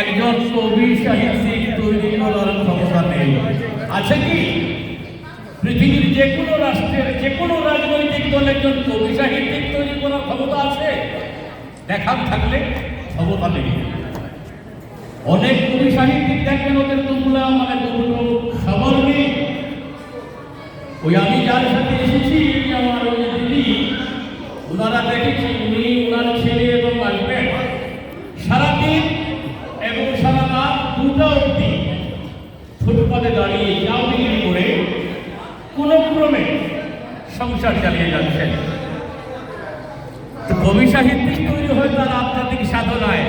একজন কবি সাহিত্যিক তৈরি করার ক্ষমতা নেই। আছে কি? পৃথিবীর যে কোনো রাষ্ট্রের, যে কোনো রাজনৈতিক দল একজন কবি সাহিত্যিক তৈরি করার ক্ষমতা আছে? দেখার থাকলে ক্ষমতা নেই। অনেক কবি সাহিত্যিক দেখবেন, ওদের দুগুলা মানে খবর নেই। ওই আমি যার সাথে এসেছি আমার ওই দিদি, ওনারা দেখেছি উনি ক্রমে সংসার চালিয়ে যাচ্ছেন কবি সাহিত্যিক তৈরি হয় তার আধ্যাত্মিক সাধনায়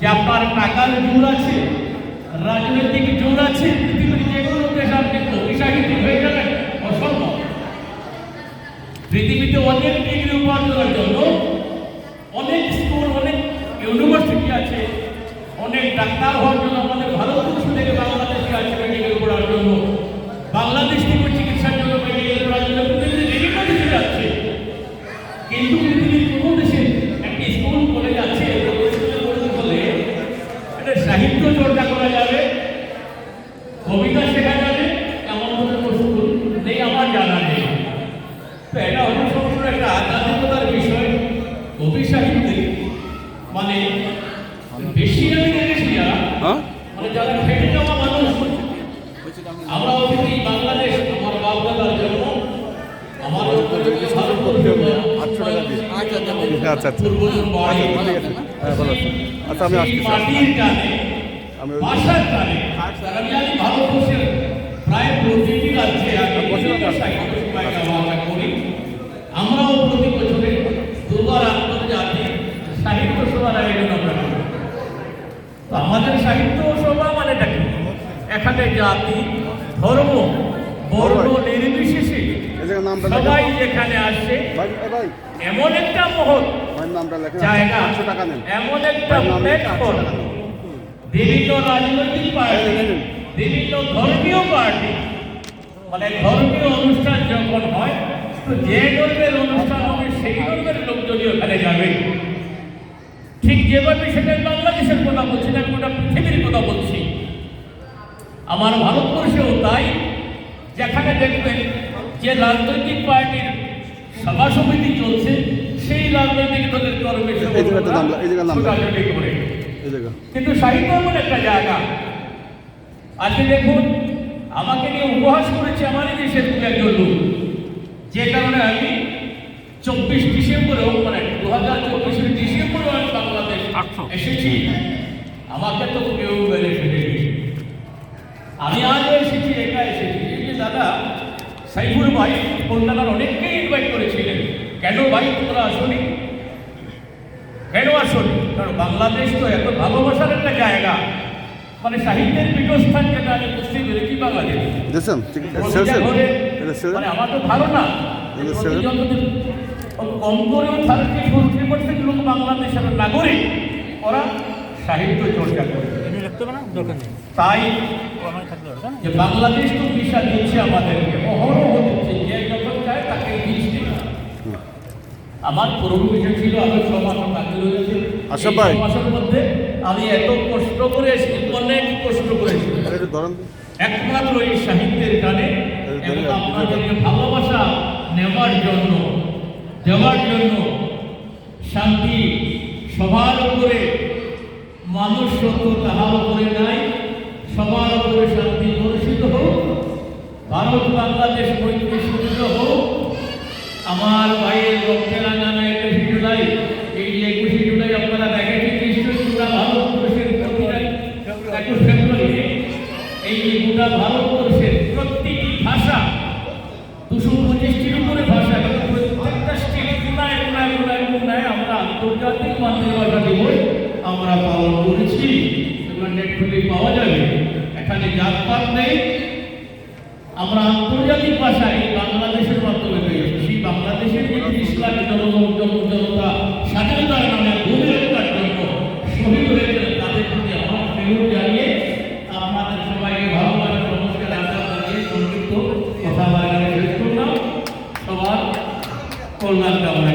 যে আপনার টাকার জোর আছে, রাজনৈতিক জোর আছে, পৃথিবীর যে কোনো দেশ আপনি কবি সাহিত্যিক হয়ে যাবেন অসম্ভব। পৃথিবীতে অনেক ডিগ্রি উপার্জনের জন্য অনেক স্কুল অনেক ইউনিভার্সিটি আছে, অনেক ডাক্তার হওয়ার জন্য আমাদের ভারতবর্ষ থেকে বাংলাদেশে আছে মেডিকেল পড়ার জন্য বাংলাদেশ থেকে চিকিৎসার জন্য মেডিকেল পড়ার জন্য পৃথিবীতে বিভিন্ন দেশে যাচ্ছে কিন্তু পৃথিবীর কোনো দেশে একটি স্কুল কলেজ আছে স্কুলে পড়তে হলে একটা সাহিত্য চর্চা করা যাবে কবিতা শেখা যাবে এমন কোনো স্কুল নেই আমার জানা নেই তো এটা হলো সবসময় একটা আধ্যাত্মিকতার বিষয় কবি সাহিত্যে মানে বেশি আমি দেখেছি যারা হ্যাঁ মানে যারা খেটে যাওয়া মানুষ আমরা অতিথি বাংলাদেশ আমার বাপ দাদার জন্য আমার আটশো টাকা দিয়ে। আচ্ছা আচ্ছা হ্যাঁ ভালো আচ্ছা আমি আসছি সাহিত্য সভায় যাওয়া আমরাও প্রতি বছরে দুবার আন্তর্জাতিক সাহিত্য সভার আয়োজন আমরা আমাদের সাহিত্য সভা এখানে জাতি ধর্ম বর্ণ নির্বিশেষে সবাই যেখানে আসছে এমন একটা মহৎ জায়গা এমন একটা প্ল্যাটফর্ম বিভিন্ন রাজনৈতিক পার্টি বিভিন্ন ধর্মীয় পার্টি। মানে ধর্মীয় অনুষ্ঠান যখন হয় তো যে ধর্মের অনুষ্ঠান হবে সেই ধর্মের লোকজনই ওখানে যাবে। ঠিক যেভাবে সেটা বাংলাদেশের কথা বলছি না গোটা পৃথিবীর কথা বলছি। আমার ভারতবর্ষেও তাই। যেখানে দেখবেন যে রাজনৈতিক পার্টির সভা সমিতি চলছে সেই রাজনৈতিক দলের কর্মী ছোটাছুটি করে। কিন্তু সাহিত্য এমন একটা জায়গা। আজকে দেখুন আমাকে নিয়ে উপহাস করেছে আমারই দেশের দু একজন লোক। যে কারণে আমি চব্বিশ ডিসেম্বরেও মানে দু হাজার চব্বিশের ডিসেম্বরেও আমি বাংলাদেশ এসেছি। আমাকে তো কেউ মেরে ফেলেনি। আমি আজও এসেছি একা এসেছি। এই যে দাদা সাইফুল ভাই কলকাতার অনেককেই ইনভাইট করেছিলেন। কেন ভাই তোমরা আসনি? কেন আসনি? কারণ বাংলাদেশ তো এত ভালোবাসার একটা জায়গা। মানে সাহিত্যের পীঠস্থান যেটা আমি বুঝতে পেরেছি বাংলাদেশ মানে আমার তো ভালো না। কম করেও থার্টি ফোরটি পার্সেন্ট লোক বাংলাদেশের নাগরিক ওরা সাহিত্য চর্চা করে। তাই যে বাংলাদেশ তো ভিসা দিচ্ছে আমাদেরকে অহরহ দিচ্ছে যে যখন চায় তাকে আমার পুরনো বিষয় ছিল আমি ছ মাস আশা। মাসের মধ্যে আমি এত কষ্ট করে এসেছি অনেক কষ্ট তো। একমাত্র এই সাহিত্যের টানে এবং আপনাদেরকে ভালোবাসা নেওয়ার জন্য দেওয়ার জন্য শান্তি সবার উপরে মানুষ সত্য তাহার উপরে নাই সবার উপরে শান্তি ভারত, বাংলাদেশ মৈত্রী সুন্দর হোক, আমার ভাইয়ের রক্তের আঙানা একুশে জুলাই, এই যে একুশে জুলাই আপনারা দেখেছেন, নিশ্চয়ই পুরা ভারতবর্ষের একুশ ফেব্রুয়ারি, এই গোটা ভারতবর্ষের প্রতিটি ভাষা, দুশো পঁচিশটির উপরে ভাষা প্রত্যেকটা আমরা আন্তর্জাতিক আমরা পালন করেছি। এগুলো পাওয়া যাবে। এখানে জাতপাত নেই আমরা আন্তর্জাতিক ভাষায় বাংলাদেশের মাধ্যমে পেয়েছি। সেই বাংলাদেশের প্রতি ইসলামী জনগণ জনতা স্বাধীনতার নামে ভূমিকার জন্য শহীদ হয়েছেন তাদের প্রতি আমার ফেরত জানিয়ে আপনাদের সবাইকে ভালোবাসা, নমস্কার আশা জানিয়ে সংক্ষিপ্ত কথাবার্তা শেষ করলাম। সবার কল্যাণ কামনা